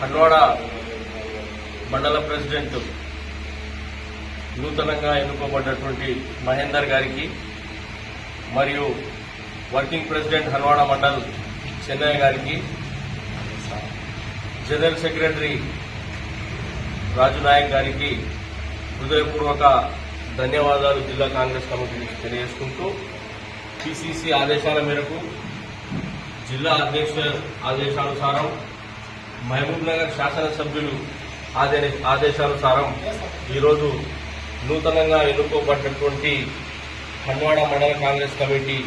హన్వాడ మండల ప్రెసిడెంట్ నూతనంగా ఎన్నుకోబడ్డటువంటి మహేందర్ గారికి మరియు వర్కింగ్ ప్రెసిడెంట్ హన్వాడ మండల్ చెన్నయ్య గారికి జనరల్ సెక్రటరీ రాజు నాయక్ గారికి హృదయపూర్వక ధన్యవాదాలు జిల్లా కాంగ్రెస్ కమిటీకి తెలియజేసుకుంటూ పిసిసి ఆదేశాల మేరకు జిల్లా అధ్యక్ష ఆదేశానుసారం మహబూబ్ నగర్ శాసనసభ్యులు ఆదే- ఆదేశానుసారం ఈరోజు నూతనంగా ఎన్నుకోబడినటువంటి హన్వాడ మండల కాంగ్రెస్ కమిటీ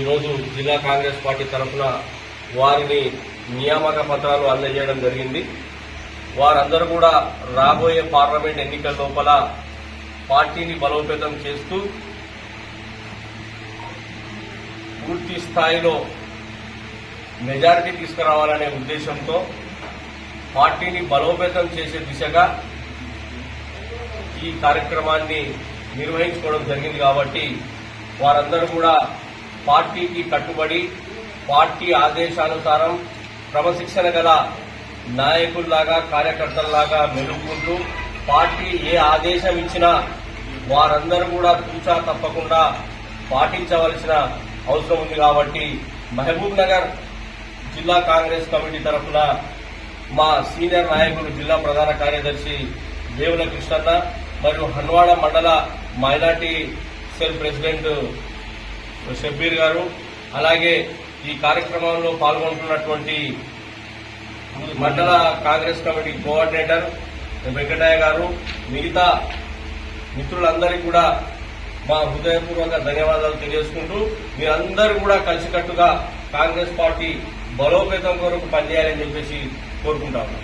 ఈరోజు జిల్లా కాంగ్రెస్ పార్టీ తరఫున వారిని నియామక పత్రాలు అందజేయడం జరిగింది. వారందరూ కూడా రాబోయే పార్లమెంట్ ఎన్నికల లోపల పార్టీని బలోపేతం చేస్తూ పూర్తి స్థాయిలో మెజారిటీ తీసుకురావాలనే ఉద్దేశంతో పార్టీని బలోపేతం చేసే దిశగా ఈ కార్యక్రమాన్ని నిర్వహించుకోవడం జరిగింది కాబట్టి వారందరూ కూడా పార్టీకి కట్టుబడి పార్టీ ఆదేశానుసారం క్రమశిక్షణ గల నాయకుల్లాగా కార్యకర్తల్లాగా మెలుగుకుంటూ పార్టీ ఏ ఆదేశం ఇచ్చినా వారందరూ కూడా తూచా తప్పకుండా పాటించవలసిన అవసరం ఉంది కాబట్టి మహబూబ్ నగర్ జిల్లా కాంగ్రెస్ కమిటీ తరఫున మా సీనియర్ నాయకులు జిల్లా ప్రధాన కార్యదర్శి దేవుల కృష్ణన్న మరియు హన్వాడ మండల మైనార్టీ సెల్ ప్రెసిడెంట్ షబ్బీర్ గారు అలాగే ఈ కార్యక్రమంలో పాల్గొంటున్నటువంటి మండల కాంగ్రెస్ కమిటీ కోఆర్డినేటర్ వెంకటయ్య గారు మిగతా మిత్రులందరికీ కూడా మా హృదయపూర్వక ధన్యవాదాలు తెలియజేసుకుంటూ మీరందరూ కూడా కలిసికట్టుగా కాంగ్రెస్ పార్టీ బలోపేతం కొరకు పనిచేయాలని చెప్పేసి కోరుకుంటాము.